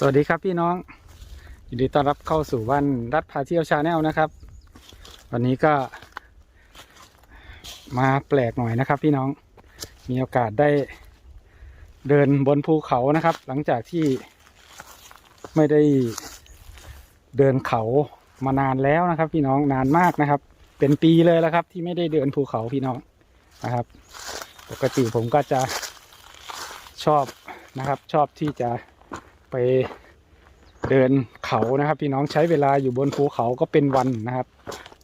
สวัสดีครับพี่น้องยินดีต้อนรับเข้าสู่วันรัฐพาเที่ยวชาแนลนะครับ วันนี้ก็มาแปลกหน่อยนะครับพี่น้องมีโอกาสได้เดินบนภูเขานะครับ หลังจากที่ไม่ได้เดินเขามานานแล้วนะครับ พี่น้องนานมากนะครับ เป็นปีเลยแล้วครับ ที่ไม่ได้เดินภูเขาพี่น้องนะครับ ปกติผมก็จะชอบนะครับ ชอบที่จะ ไปเดินเขานะครับ พี่น้องใช้เวลาอยู่บนภูเขาก็เป็นวันนะครับ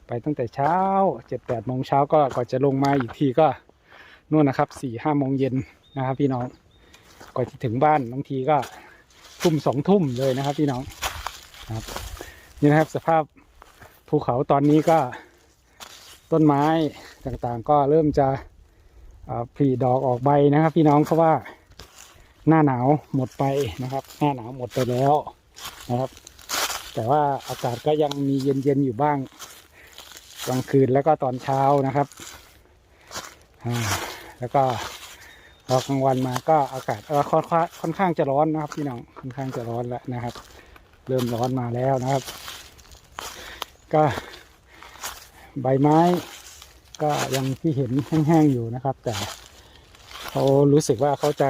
ไปตั้งแต่เช้าเจ็ดแปดโมงเช้าก็กว่าจะลงมาอีกทีก็นู่นนะครับสี่ห้าโมงเย็นนะครับ พี่น้องกว่าจะถึงบ้านบางทีก็ทุ่มสองทุ่มเลยนะครับ พี่น้องนะครับนี่นะครับสภาพภูเขาตอนนี้ก็ต้นไม้ต่างๆ ก็เริ่มจะผลิดอกออกใบนะครับ พี่น้องเพราะว่า หน้าหนาวหมดไปนะครับ หน้าหนาวหมดไปแล้วนะครับ แต่ว่าอากาศก็ยังมีเย็นๆอยู่บ้างกลางคืนแล้วก็ตอนเช้านะครับอ่าแล้วก็พอกลางวันมาก็อากาศเออค่อนข้างค่อนข้างจะร้อนนะครับพี่น้องค่อนข้างจะร้อนแล้วนะครับ เริ่มร้อนมาแล้วนะครับ ก็ใบไม้ ก็ยังที่เห็นแห้งๆอยู่นะครับ แต่เขารู้สึกว่าเขาจะ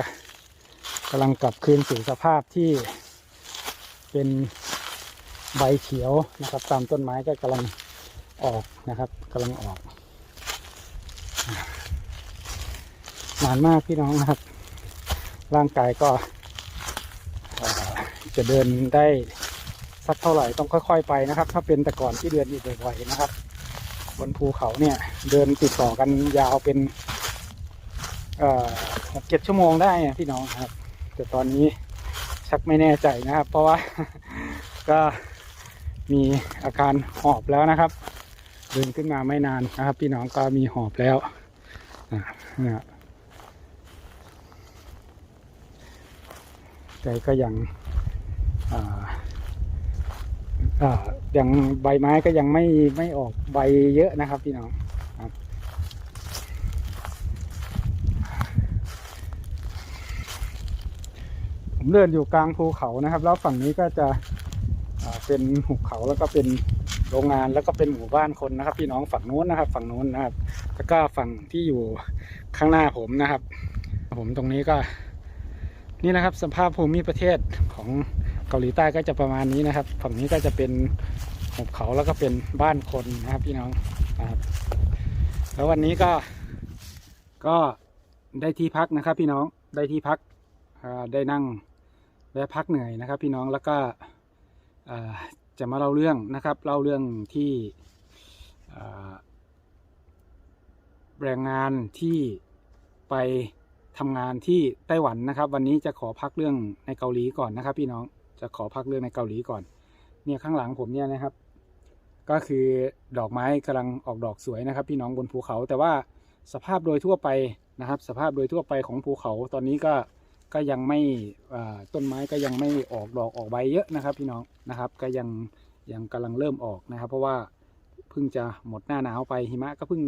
กำลังกลับคืนสู่สภาพที่เป็นใบเขียวนะครับ ตามต้นไม้ก็กำลังออกนะครับกำลังออกนานมากพี่น้องนะครับ ร่างกายก็จะเดินได้สักเท่าไหร่ต้องค่อย ๆ ไปนะครับ ถ้าเป็นแต่ก่อนที่เดินอยู่บ่อยๆนะครับ บนภูเขาเนี่ย เดินติดต่อกันยาวเป็นเอ่อหกเจ็ดชั่วโมงได้พี่น้องครับ แต่ตอนนี้ชักไม่แน่ใจนะครับ เพราะว่าก็มีอาการหอบแล้วนะครับเดินขึ้นมาไม่นานนะครับ พี่น้องก็มีหอบแล้วอะนะแต่ก็ยังอย่ายังใบไม้ก็ยังไม่ไม่ออกใบเยอะนะครับพี่น้องครับ ผมเดินอยู่กลางภูเขานะครับ แล้วฝั่งนี้ก็จะเป็นหุบเขาแล้วก็เป็นโรงงานแล้วก็เป็นหมู่บ้านคนนะครับ พี่น้องฝั่งนู้นนะครับ ฝั่งนู้นนะครับ แล้วก็ฝั่งที่อยู่ข้างหน้าผมนะครับ ผมตรงนี้ก็นี่นะครับสภาพภูมิประเทศของเกาหลีใต้ก็จะประมาณนี้นะครับ ฝั่งนี้ก็จะเป็นหุบเขาแล้วก็เป็นบ้านคนนะครับ พี่น้องนะครับ แล้ววันนี้ก็ก็ได้ที่พักนะครับ พี่น้องได้ที่พักได้นั่ง แวะพักเหนื่อยนะครับ พี่น้องแล้วก็จะมาเล่าเรื่องนะครับเล่าเรื่องที่แรงงานที่ไปทำงานที่ไต้หวันนะครับ วันนี้จะขอพักเรื่องในเกาหลีก่อนนะครับ พี่น้องจะขอพักเรื่องในเกาหลีก่อน เนี่ยข้างหลังผมเนี่ยนะครับ ก็คือดอกไม้กำลังออกดอกสวยนะครับ พี่น้องบนภูเขา แต่ว่าสภาพโดยทั่วไปนะครับ สภาพโดยทั่วไปของภูเขาตอนนี้ก็ ก็ยังไม่ต้นไม้ก็ยังไม่ออกดอกออกใบเยอะนะครับ พี่น้องนะครับ ก็ยังยังกำลังเริ่มออกนะครับ เพราะว่าเพิ่งจะหมดหน้าหนาวไปหิมะก็เพิ่ง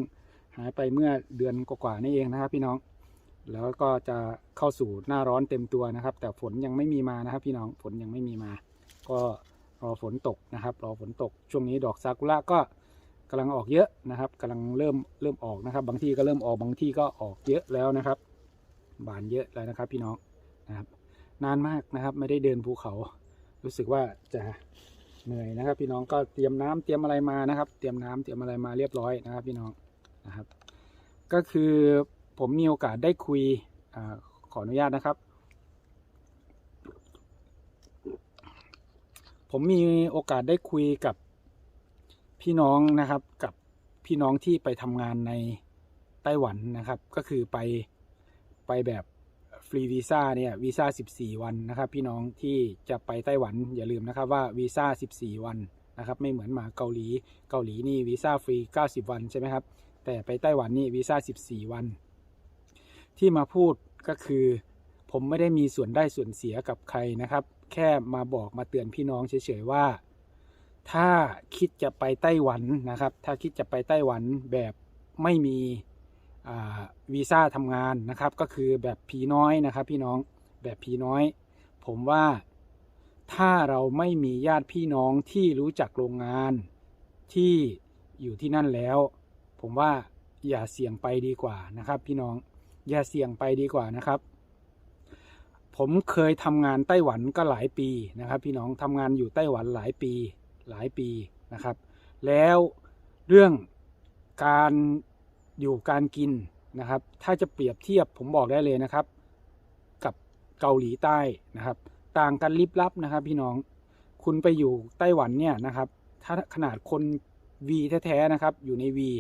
หายไปเมื่อเดือนกว่าๆนี่เองนะครับ พี่น้อง แล้วก็จะเข้าสู่หน้าร้อนเต็มตัวนะครับ แต่ฝนยังไม่มีมานะครับ พี่น้องฝนยังไม่มีมา ก็รอฝนตกนะครับ รอฝนตกช่วงนี้ดอกซากุระก็กำลังออกเยอะนะครับกำลังเริ่มเริ่มออกนะครับ บางที่ก็เริ่มออกบางที่ก็ออกเยอะแล้วนะครับ บานเยอะแล้วนะครับ พี่น้อง นะครับ นานมากนะครับ ไม่ได้เดินภูเขา รู้สึกว่าจะเหนื่อยนะครับ พี่น้องก็เตรียมน้ำเตรียมอะไรมานะครับ เตรียมน้ำเตรียมอะไรมาเรียบร้อยนะครับ พี่น้องนะครับ ก็คือผมมีโอกาสได้คุยอขออนุญาตนะครับ ผมมีโอกาสได้คุยกับพี่น้องนะครับกับพี่น้องที่ไปทำงานในไต้หวันนะครับ ก็คือไปไปแบบ ฟรีวีซ่าเนี่ยวีซ่า 14 วันนะครับ พี่น้องที่จะไปไต้หวันอย่าลืมนะครับว่าวีซ่า 14 วันนะครับไม่เหมือนมาเกาหลีเกาหลีนี่วีซ่าฟรี 90 วันใช่ไหมครับแต่ไปไต้หวันนี่วีซ่า 14 วัน ที่มาพูดก็คือ ผมไม่ได้มีส่วนได้ส่วนเสียกับใครนะครับ แค่มาบอกมาเตือนพี่น้องเฉยๆว่า ถ้าคิดจะไปไต้หวันนะครับ ถ้าคิดจะไปไต้หวันแบบไม่มี วีซ่าทำงานนะครับ ก็คือแบบผีน้อยนะครับ พี่น้องแบบผีน้อย ผมว่าถ้าเราไม่มีญาติพี่น้องที่รู้จักโรงงานที่อยู่ที่นั่นแล้ว ผมว่าอย่าเสี่ยงไปดีกว่านะครับ พี่น้องอย่าเสี่ยงไปดีกว่านะครับ ผมเคยทำงานไต้หวันก็หลายปีนะครับ พี่น้องทำงานอยู่ไต้หวันหลายปีหลายปีนะครับ แล้วเรื่องการ อยู่การกินนะครับ ถ้าจะเปรียบเทียบผมบอกได้เลยนะครับ กับเกาหลีใต้นะครับ ต่างกันลิบลับนะครับ พี่น้องคุณไปอยู่ไต้หวันเนี่ยนะครับ ถ้าขนาดคนวีแท้ๆนะครับ อยู่ในวี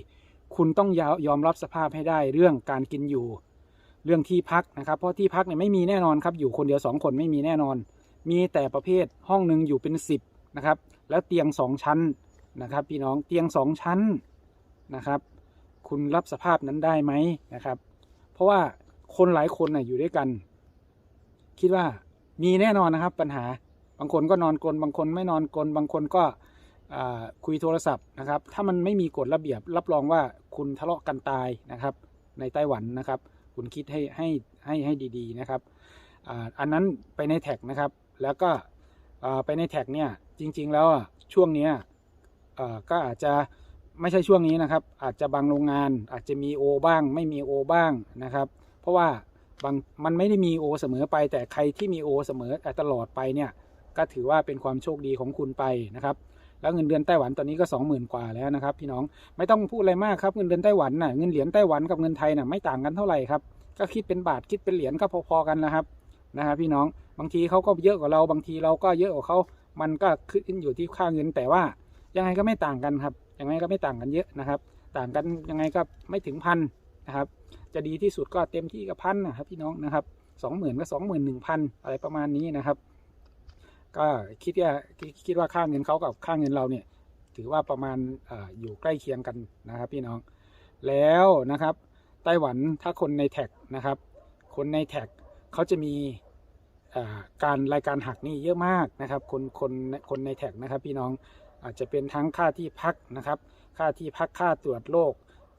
คุณต้องยยอมรับสภาพให้ได้เรื่องการกินอยู่ เรื่องที่พักนะครับ เพราะที่พักเนี่ยไม่มีแน่นอนครับ อยู่คนเดียวสองคนไม่มีแน่นอน มีแต่ประเภทห้องหนึ่งอยู่เป็นสิบนะครับ แล้วเตียงสองชั้นนะครับ พี่น้องเตียงสองชั้นนะครับ คุณรับสภาพนั้นได้ไหมนะครับ เพราะว่าคนหลายคนน่ะอยู่ด้วยกัน คิดว่ามีแน่นอนนะครับ ปัญหาบางคนก็นอนกลนบางคนไม่นอนกลนบางคนก็คุยโทรศัพท์นะครับ ถ้ามันไม่มีกฎระเบียบ รับรองว่าคุณทะเลาะกันตายนะครับ ในไต้หวันนะครับ คุณคิดให้ให้ให้ให้ดีๆนะครับอ,อันนั้นไปในแท็กนะครับ แล้วก็ไปในแท็กเนี่ยจริง ๆ แล้วอะช่วงเนี้ยก็อาจจะ ไม่ใช่ช่วงนี้นะครับ อาจจะบางโรงงานอาจจะมีโอบ้าง ไม่มีโอบ้างนะครับ เพราะว่าบางมันไม่ได้มีโอเสมอไป แต่ใครที่มีโอเสมอตลอดไปเนี่ยก็ถือว่าเป็นความโชคดีของคุณไปนะครับแล้วเงินเดือนไต้หวันตอนนี้ก็สองหมื่นกว่าแล้วนะครับ พี่น้องไม่ต้องพูดอะไรมากครับเงินเดือนไต้หวันน่ะเงินเหรียญไต้หวันกับเงินไทยน่ะไม่ต่างกันเท่าไหร่ครับก็คิดเป็นบาทคิดเป็นเหรียญก็พอๆกันนะครับนะครับพี่น้องบางทีเขาก็เยอะกว่าเราบางทีเราก็เยอะกว่าเขามันก็ขึ้นอยู่ที่ค่าเงินแต่ว่ายังไงก็ไม่ต่างกันครับ ยังไงก็ไม่ต่างกันเยอะนะครับ ต่างกันยังไงก็ไม่ถึงพันนะครับ จะดีที่สุดก็เต็มที่ก็พันนะครับพี่น้องนะครับสองหมื่นก็สองหมื่นหนึ่งพันอะไรประมาณนี้นะครับ ก็คิดว่าคิดว่าค่าเงินเขากับค่าเงินเราเนี่ย ถือว่าประมาณออยู่ใกล้เคียงกันนะครับ พี่น้อง แล้วนะครับ ไต้หวันถ้าคนในแท็กนะครับ คนในแท็กเขาจะมีการรายการหักนี่เยอะมากนะครับ คนคนคนในแท็กนะครับ พี่น้อง อาจจะเป็นทั้งค่าที่พักนะครับ ค่าที่พักค่าตรวจโรค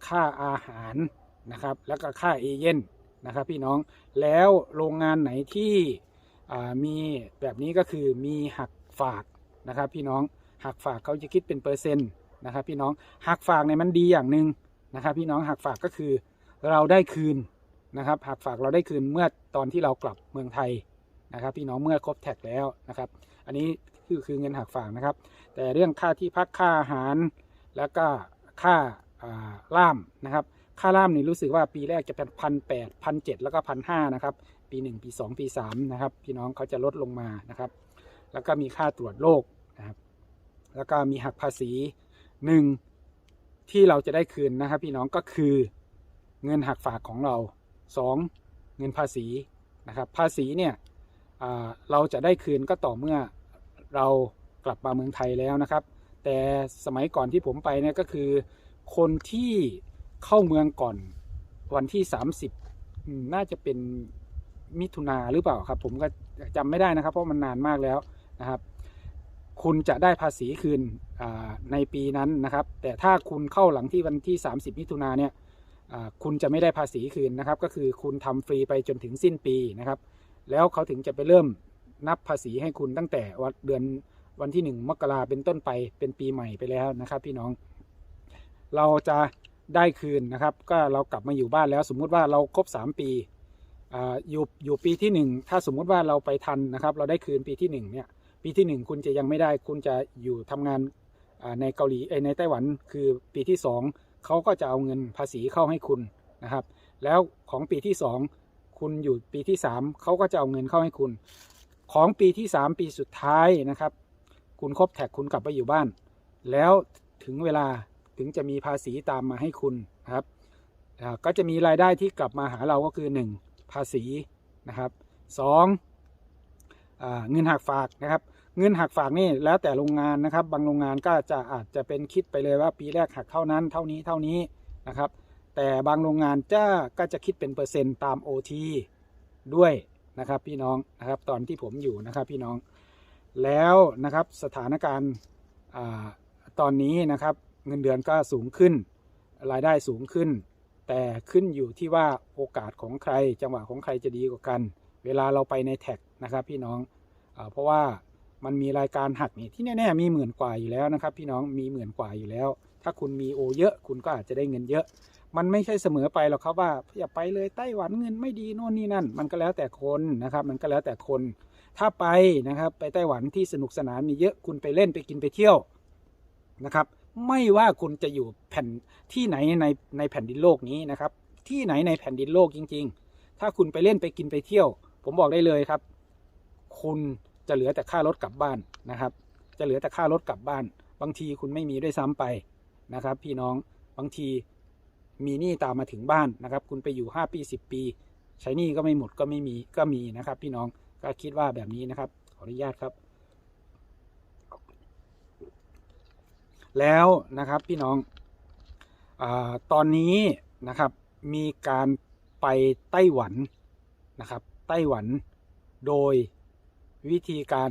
ค่าอาหารนะครับ แล้วก็ค่าเอเย่นนะครับพี่น้องแล้วโรงงานไหนที่มีแบบนี้ก็คือมีหักฝากนะครับพี่น้องหักฝากเขาจะคิดเป็นเปอร์เซ็นต์นะครับพี่น้องหักฝากเนี่ยมันดีอย่างหนึ่งนะครับ พี่น้องหักฝากก็คือเราได้คืนนะครับหักฝากเราได้คืนเมื่อตอนที่เรากลับเมืองไทยนะครับ พี่น้องเมื่อครบแท็กแล้วนะครับ อันนี้ คือคือเงินหักฝากนะครับ แต่เรื่องค่าที่พักค่าอาหาร แล้วก็ค่าล่ามนะครับ ค่าล่ามนี่รู้สึกว่าปีแรกจะเป็นพันแปดพันเจ็ดแล้วก็พันห้านะครับ ปีหนึ่งปีสองปีสามนะครับ พี่น้องเขาจะลดลงมานะครับ แล้วก็มีค่าตรวจโรคนะครับ แล้วก็มีหักภาษีหนึ่งที่เราจะได้คืนนะครับ พี่น้องก็คือเงินหักฝากของเราสองเงินภาษีนะครับ ภาษีเนี่ยเราจะได้คืนก็ต่อเมื่อ เรากลับมาเมืองไทยแล้วนะครับ แต่สมัยก่อนที่ผมไปเนี่ยก็คือ คนที่เข้าเมืองก่อนวันที่ 30 น่าจะเป็นมิถุนาหรือเปล่าครับ ผมก็จำไม่ได้นะครับ เพราะมันนานมากแล้วนะครับ คุณจะได้ภาษีคืนในปีนั้นนะครับ แต่ถ้าคุณเข้าหลังที่วันที่ 30 มิถุนาเนี่ยคุณจะไม่ได้ภาษีคืนนะครับ ก็คือคุณทำฟรีไปจนถึงสิ้นปีนะครับ แล้วเขาถึงจะไปเริ่ม นับภาษีให้คุณตั้งแต่วันเดือนวันที่ 1 มกราเป็นต้นไปเป็นปีใหม่ไปแล้วนะครับ พี่น้อง เราจะได้คืนนะครับ ก็เรากลับมาอยู่บ้านแล้ว สมมุติว่าเราครบ 3 ปีอยู่อยู่ปีที่ 1 ถ้าสมมุติว่าเราไปทันนะครับ เราได้คืนปีที่ 1 เนี่ย ปีที่ 1 คุณจะยังไม่ได้ คุณจะอยู่ทำงานในเกาหลีในไต้หวันคือปีที่ 2เขาก็จะเอาเงินภาษีเข้าให้คุณนะครับ แล้วของปีที่ 2 คุณอยู่ปีที่ 3เขาก็จะเอาเงินเข้าให้คุณ ของปีที่ 3 ปีสุดท้ายนะครับ คุณครบแท็กคุณกลับไปอยู่บ้าน แล้วถึงเวลาถึงจะมีภาษีตามมาให้คุณครับก็จะมีรายได้ที่กลับมาหาเราก็คือ 1 ภาษีนะครับสองเงินหักฝากนะครับ เงินหักฝากนี่แล้วแต่โรงงานนะครับ บางโรงงานก็จะอาจจะเป็นคิดไปเลยว่าปีแรกหักเท่านั้นเท่านี้เท่านี้นะครับ แต่บางโรงงานจ้าก็จะคิดเป็นเปอร์เซ็นต์ตาม OT ด้วย นะครับ พี่น้องนะครับตอนที่ผมอยู่นะครับพี่น้องแล้วนะครับสถานการณ์ตอนนี้นะครับเงินเดือนก็สูงขึ้น รายได้สูงขึ้น แต่ขึ้นอยู่ที่ว่าโอกาสของใคร จังหวะของใครจะดีกว่ากัน เวลาเราไปในแท็กนะครับพี่น้องอเพราะว่ามันมีรายการหักนี่ที่แน่ๆมีหมื่นกว่าอยู่แล้วนะครับ พี่น้องมีหมื่นกว่าอยู่แล้ว ถ้าคุณมีโอเยอะคุณก็อาจจะได้เงินเยอะ มันไม่ใช่เสมอไปหรอกครับว่าอย่าไปเลยไต้หวันเงินไม่ดีโน่นนี่นั่น มันก็แล้วแต่คนนะครับ มันก็แล้วแต่คน ถ้าไปนะครับ ไปไต้หวันที่สนุกสนานมีเยอะคุณไปเล่นไปกินไปเที่ยวนะครับ ไม่ว่าคุณจะอยู่แผ่นที่ไหนในในแผ่นดินโลกนี้นะครับ ที่ไหนในแผ่นดินโลกจริง ๆ ถ้าคุณไปเล่นไปกินไปเที่ยว ผมบอกได้เลยครับ คุณจะเหลือแต่ค่ารถกลับบ้านนะครับ จะเหลือแต่ค่ารถกลับบ้าน บางทีคุณไม่มีด้วยซ้ำไปนะครับ พี่น้องบางที มีหนี้ตามมาถึงบ้านนะครับ คุณไปอยู่ห้าปีสิบปี ใช้หนี้ก็ไม่หมดก็ไม่มีก็มีนะครับ พี่น้องก็คิดว่าแบบนี้นะครับ ขออนุญาตครับ แล้วนะครับพี่น้องอตอนนี้นะครับ มีการไปไต้หวันนะครับ ไต้หวันโดยวิธีการ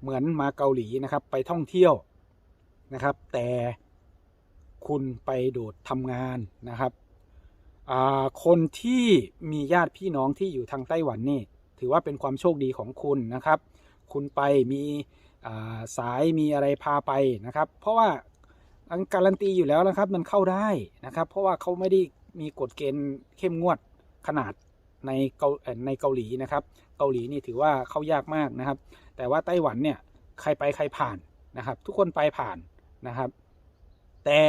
เหมือนมาเกาหลีนะครับ ไปท่องเที่ยวนะครับ แต่ คุณไปโดดทำงานนะครับคนที่มีญาติพี่น้องที่อยู่ทางไต้หวันนี่ ถือว่าเป็นความโชคดีของคุณนะครับ คุณไปมีสายมีอะไรพาไปนะครับ เพราะว่าการันตีอยู่แล้วนะครับมันเข้าได้นะครับ เพราะว่าเขาไม่ได้มีกฎเกณฑ์เข้มงวดขนาดในเกาในเกาหลีนะครับ เกาหลีนี่ถือว่าเข้ายากมากนะครับ แต่ว่าไต้หวันเนี่ยใครไปใครผ่านนะครับ ทุกคนไปผ่านนะครับ แต่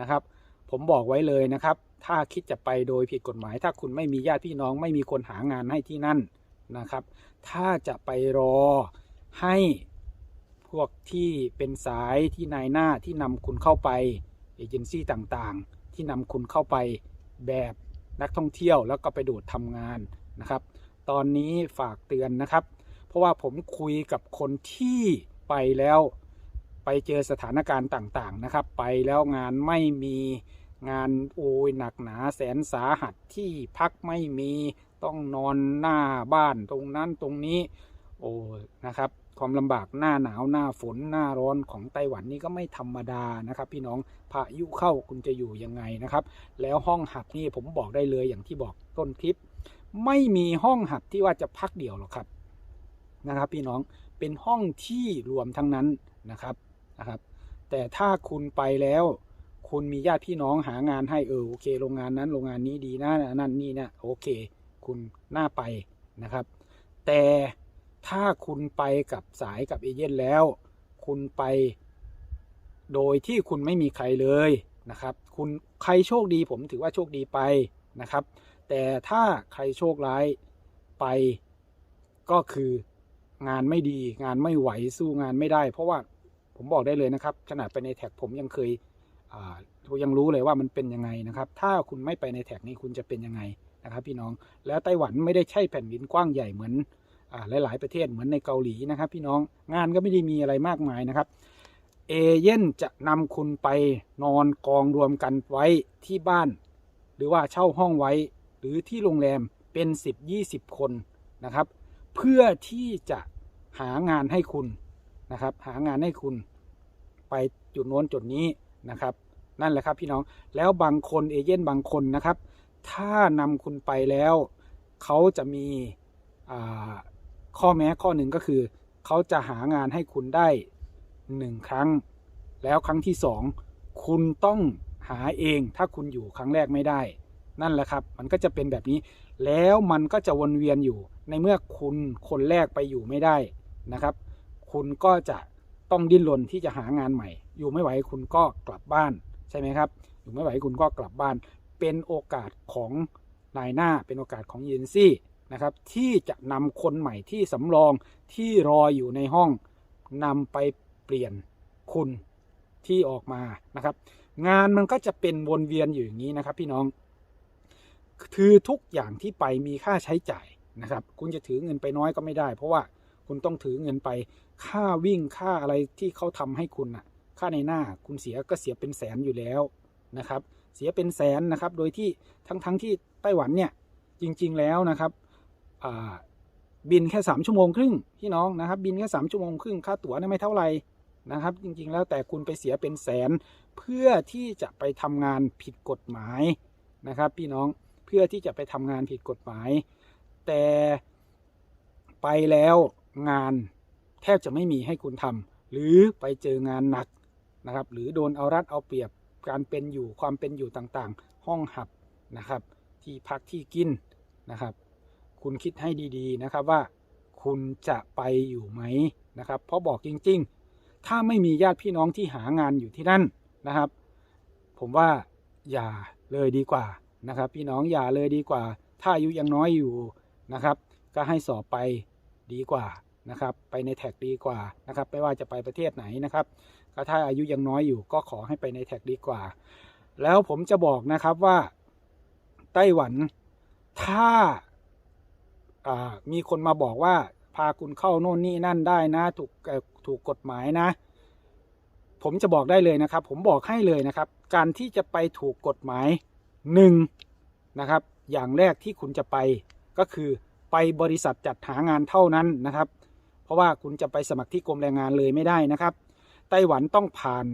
นะครับผมบอกไว้เลยนะครับ ถ้าคิดจะไปโดยผิดกฎหมาย ถ้าคุณไม่มีญาติพี่น้องไม่มีคนหางานให้ที่นั่นนะครับ ถ้าจะไปรอให้พวกที่เป็นสายที่นายหน้าที่นำคุณเข้าไปเอเจนซี่ต่างๆ ที่นำคุณเข้าไปแบบนักท่องเที่ยวแล้วก็ไปโดดทำงานนะครับ ตอนนี้ฝากเตือนนะครับ เพราะว่าผมคุยกับคนที่ไปแล้ว ไปเจอสถานการณ์ต่างๆนะครับ ไปแล้วงานไม่มีงานโอยหนักหนาแสนสาหัสที่พักไม่มีต้องนอนหน้าบ้านตรงนั้นตรงนี้ โอ้นะครับความลำบากหน้าหนาวหน้าฝนหน้าร้อนของไต้หวันนี่ก็ไม่ธรรมดานะครับ พี่น้องพายุเข้าคุณจะอยู่ยังไงนะครับ แล้วห้องหับนี่ผมบอกได้เลยอย่างที่บอกต้นคลิป ไม่มีห้องหับที่ว่าจะพักเดี่ยวหรอกครับนะครับ พี่น้องเป็นห้องที่รวมทั้งนั้นนะครับ นะครับ แต่ถ้าคุณไปแล้ว คุณมีญาติพี่น้องหางานให้เออโอเค โรงงานนั้นโรงงานนี้ดีนะนั่นนี่นะโอเค คุณน่าไปนะครับ แต่ถ้าคุณไปกับสายกับเอเย่นแล้ว คุณไป โดยที่คุณไม่มีใครเลยนะครับ คุณใครโชคดีผมถือว่าโชคดีไปนะครับ แต่ถ้าใครโชคร้ายไปก็คืองานไม่ดีงานไม่ไหวสู้งานไม่ได้ เพราะว่า ผมบอกได้เลยนะครับ ขนาดไปในแท็กผมยังเคยยังรู้เลยว่ามันเป็นยังไงนะครับ ถ้าคุณไม่ไปในแท็กนี้คุณจะเป็นยังไงนะครับ พี่น้องแล้วไต้หวันไม่ได้ใช่แผ่นดินกว้างใหญ่เหมือนอหลาย ๆ ประเทศเหมือนในเกาหลีนะครับ พี่น้องงานก็ไม่ได้มีอะไรมากมายนะครับเอเย่นจะนำคุณไปนอนกองรวมกันไว้ที่บ้าน หรือว่าเช่าห้องไว้ หรือที่โรงแรมเป็น 10 20 คนนะครับ เพื่อที่จะหางานให้คุณนะครับ หางานให้คุณ ไปจุดโน้นจุดนี้นะครับ นั่นแหละครับพี่น้องแล้วบางคนเอเย่นบางคนนะครับ ถ้านำคุณไปแล้วเขาจะมีข้อแม้ข้อหนึ่งก็คือเขาจะหางานให้คุณได้หนึ่งครั้ง แล้วครั้งที่สองคุณต้องหาเองถ้าคุณอยู่ครั้งแรกไม่ได้ นั่นแหละครับ มันก็จะเป็นแบบนี้ แล้วมันก็จะวนเวียนอยู่ในเมื่อคุณคนแรกไปอยู่ไม่ได้นะครับ คุณก็จะ ต้องดิ้นรนที่จะหางานใหม่ อยู่ไม่ไหวคุณก็กลับบ้านใช่ไหมครับ อยู่ไม่ไหวคุณก็กลับบ้าน เป็นโอกาสของนายหน้าเป็นโอกาสของเยนซี่นะครับที่จะนำคนใหม่ที่สำรองที่รออยู่ในห้องนำไปเปลี่ยนคุณที่ออกมานะครับ งานมันก็จะเป็นวนเวียนอยู่อย่างนี้นะครับ พี่น้อง คือทุกอย่างที่ไปมีค่าใช้จ่ายนะครับ คุณจะถือเงินไปน้อยก็ไม่ได้ เพราะว่า คุณต้องถือเงินไป ค่าวิ่งค่าอะไรที่เขาทำให้คุณน่ะค่าในหน้าคุณเสียก็เสียเป็นแสนอยู่แล้วนะครับ เสียเป็นแสนนะครับ โดยที่ทั้งทั้งที่ไต้หวันเนี่ยจริง ๆแล้วนะครับบินแค่สามชั่วโมงครึ่งพี่น้องนะครับ บินแค่สามชั่วโมงครึ่งค่าตั๋วเนี่ยไม่เท่าไหร่นะครับ จริงๆแล้วแต่คุณไปเสียเป็นแสน เพื่อที่จะไปทำงานผิดกฎหมายนะครับ พี่น้องเพื่อที่จะไปทำงานผิดกฎหมาย แต่ไปแล้ว งานแทบจะไม่มีให้คุณทำหรือไปเจองานหนักนะครับ หรือโดนเอารัดเอาเปรียบการเป็นอยู่ความเป็นอยู่ต่างๆ ห้องหับนะครับ ที่พักที่กินนะครับ คุณคิดให้ดีๆนะครับว่าคุณจะไปอยู่ไหมนะครับ เพราะบอกจริง ๆ ถ้าไม่มีญาติพี่น้องที่หางานอยู่ที่นั่นนะครับ ผมว่าอย่าเลยดีกว่านะครับ พี่น้องอย่าเลยดีกว่า ถ้าอายุยังน้อยอยู่นะครับ ก็ให้สอบไป ดีกว่านะครับ ไปในแท็กดีกว่านะครับ ไม่ว่าจะไปประเทศไหนนะครับก็ถ้าอายุยังน้อยอยู่ก็ขอให้ไปในแท็กดีกว่า แล้วผมจะบอกนะครับว่าไต้หวันถ้าามีคนมาบอกว่าพาคุณเข้าโน่นนี่นั่นได้นะถูกถูกกฎหมายนะ ผมจะบอกได้เลยนะครับ ผมบอกให้เลยนะครับ การที่จะไปถูกกฎหมายหนึ่งนะครับ อย่างแรกที่คุณจะไปก็คือ ไปบริษัทจัดหางานเท่านั้นนะครับ เพราะว่าคุณจะไปสมัครที่กรมแรงงานเลยไม่ได้นะครับ ไต้หวันต้องผ่าน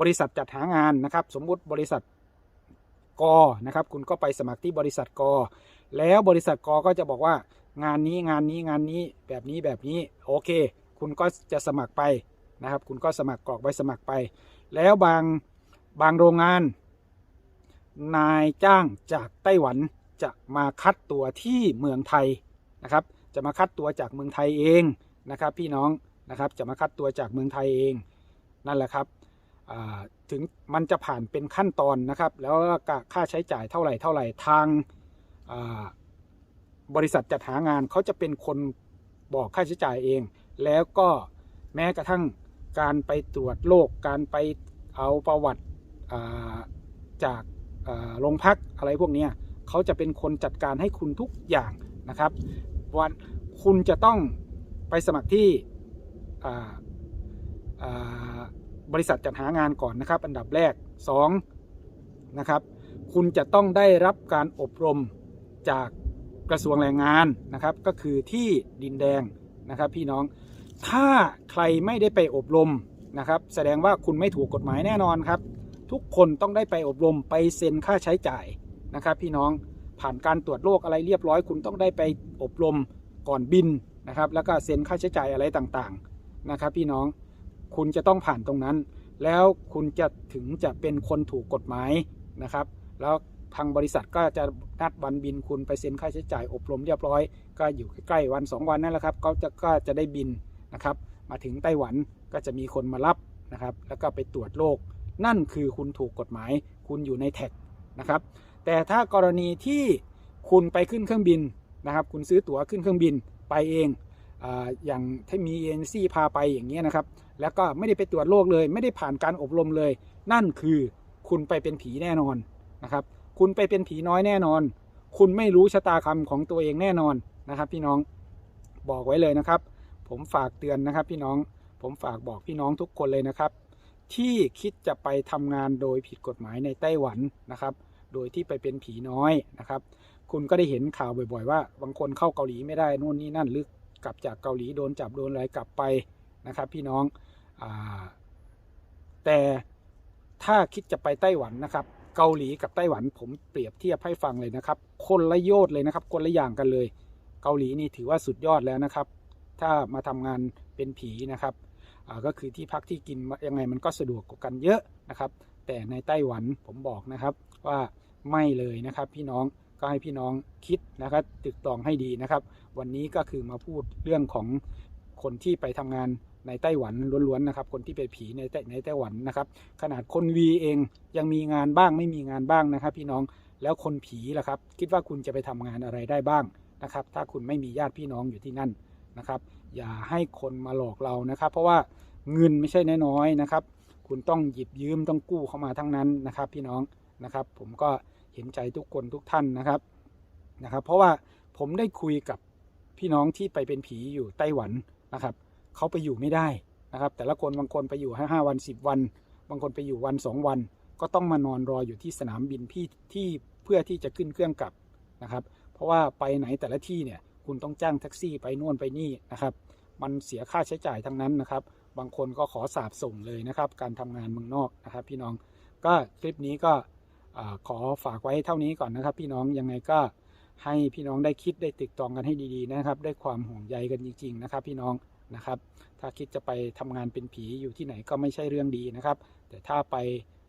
บริษัทจัดหางานนะครับ สมมุติบริษัทกนะครับ คุณก็ไปสมัครที่บริษัทก แล้วบริษัทกก็จะบอกว่างานนี้งานนี้งานนี้แบบนี้แบบนี้โอเค คุณก็จะสมัครไปนะครับ คุณก็สมัครกรอกใบสมัครไป แล้วบางบางโรงงาน นายจ้างจากไต้หวัน จะมาคัดตัวที่เมืองไทยนะครับ จะมาคัดตัวจากเมืองไทยเองนะครับ พี่น้องนะครับจะมาคัดตัวจากเมืองไทยเองนั่นแหละครับถึงมันจะผ่านเป็นขั้นตอนนะครับ แล้วค่าใช้จ่ายเท่าไหร่เท่าไหร่ทางบริษัทจัดหางานเขาจะเป็นคนบอกค่าใช้จ่ายเอง แล้วก็แม้กระทั่งการไปตรวจโรคการไปเอาประวัติจากโรงพักอะไรพวกนี้ เขาจะเป็นคนจัดการให้คุณทุกอย่างนะครับวันคุณจะต้องไปสมัครที่บริษัทจัดหางานก่อนนะครับ อันดับแรก2นะครับ คุณจะต้องได้รับการอบรมจากกระทรวงแรงงานนะครับ ก็คือที่ดินแดงนะครับ พี่น้องถ้าใครไม่ได้ไปอบรมนะครับ แสดงว่าคุณไม่ถูกกฎหมายแน่นอนครับ ทุกคนต้องได้ไปอบรมไปเซ็นค่าใช้จ่าย นะครับพี่น้องผ่านการตรวจโรคอะไรเรียบร้อย คุณต้องได้ไปอบรมก่อนบินนะครับ แล้วก็เซ็นค่าใช้จ่ายอะไรต่างๆนะครับ พี่น้องคุณจะต้องผ่านตรงนั้น แล้วคุณจะถึงจะเป็นคนถูกกฎหมายนะครับ แล้วทางบริษัทก็จะนัดวันบินคุณไปเซ็นค่าใช้จ่ายอบรมเรียบร้อย ก็อยู่ใกล้ๆวัน 2 วันนั่นแหละครับก็จะก็จะได้บินนะครับ มาถึงไต้หวันก็จะมีคนมารับนะครับ แล้วก็ไปตรวจโรคนั่นคือคุณถูกกฎหมาย คุณอยู่ในแท็กนะครับ แต่ถ้ากรณีที่คุณไปขึ้นเครื่องบินนะครับ คุณซื้อตั๋วขึ้นเครื่องบินไปเองออย่างถ้ามีเอ็นซีพาไปอย่างเงี้ยนะครับ แล้วก็ไม่ได้ไปตรวจโรคเลย ไม่ได้ผ่านการอบรมเลย นั่นคือคุณไปเป็นผีแน่นอนนะครับ คุณไปเป็นผีน้อยแน่นอน คุณไม่รู้ชะตากรรมของตัวเองแน่นอนนะครับ พี่น้องบอกไว้เลยนะครับ ผมฝากเตือนนะครับพี่น้องผมฝากบอกพี่น้องทุกคนเลยนะครับ ที่คิดจะไปทำงานโดยผิดกฎหมายในไต้หวันนะครับ โดยที่ไปเป็นผีน้อยนะครับ คุณก็ได้เห็นข่าวบ่อยๆ ว่า บางคนเข้าเกาหลีไม่ได้นู่นนี่นั่นหรือกลับจากเกาหลีโดนจับโดนอะไรกลับไปนะครับ พี่น้องอแต่ถ้าคิดจะไปไต้หวันนะครับ เกาหลีกับไต้หวันผมเปรียบเทียบให้ฟังเลยนะครับ คนละโยชน์เลยนะครับคนละอย่างกันเลย เกาหลีนี่ถือว่าสุดยอดแล้วนะครับ ถ้ามาทำงานเป็นผีนะครับก็คือที่พักที่กินยังไงมันก็สะดวกกว่ากันเยอะนะครับ แต่ในไต้หวันผมบอกนะครับว่า ไม่เลยนะครับ พี่น้องก็ให้พี่น้องคิดนะครับตึกตองให้ดีนะครับ วันนี้ก็คือมาพูดเรื่องของคนที่ไปทำงานในไต้หวันล้วนๆนะครับ คนที่เป็นผีในไต้ในไต้หวันนะครับ ขนาดคนวีเองยังมีงานบ้างไม่มีงานบ้างนะครับ พี่น้องแล้วคนผีล่ะครับ คิดว่าคุณจะไปทำงานอะไรได้บ้างนะครับ ถ้าคุณไม่มีญาติพี่น้องอยู่ที่นั่นนะครับ อย่าให้คนมาหลอกเรานะครับ เพราะว่าเงินไม่ใช่น้อยๆนะครับ คุณต้องหยิบยืมต้องกู้เข้ามาทั้งนั้นนะครับ พี่น้องนะครับ ผมก็ เห็นใจทุกคนทุกท่านนะครับนะครับ เพราะว่าผมได้คุยกับพี่น้องที่ไปเป็นผีอยู่ไต้หวันนะครับเขาไปอยู่ไม่ได้นะครับ แต่ละคนบางคนไปอยู่ห้าห้าวันสิบวัน บางคนไปอยู่วันสองวัน ก็ต้องมานอนรออยู่ที่สนามบินพี่ที่เพื่อที่จะขึ้นเครื่องกลับนะครับ เพราะว่าไปไหนแต่ละที่เนี่ยคุณต้องจ้างแท็กซี่ไปนู่นไปนี่นะครับ มันเสียค่าใช้จ่ายทั้งนั้นนะครับ บางคนก็ขอสาบส่งเลยนะครับ การทำงานเมืองนอกนะครับ พี่น้องก็คลิปนี้ก็ ขอฝากไว้เท่านี้ก่อนนะครับ พี่น้องยังไงก็ให้พี่น้องได้คิดได้ติดตองกันให้ดีๆนะครับ ได้ความห่วงใยกันจริง ๆ นะครับ พี่น้องนะครับ ถ้าคิดจะไปทำงานเป็นผีอยู่ที่ไหนก็ไม่ใช่เรื่องดีนะครับ แต่ถ้าไป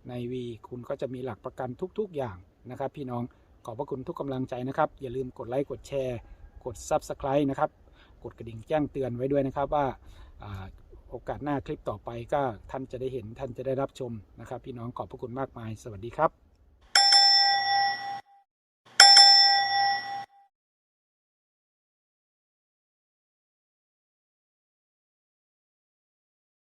ในวีคุณก็จะมีหลักประกันทุกๆอย่างนะครับ พี่น้องขอบพระคุณทุกกำลังใจนะครับ อย่าลืมกดไลค์กดแชร์ กด Subscribe นะครับ กดกระดิ่งแจ้งเตือนไว้ด้วยนะครับว่าโอกาสหน้าคลิปต่อไปก็ท่านจะได้เห็นท่านจะได้รับชมนะครับ พี่น้องขอบพระคุณมากมาย สวัสดีครับ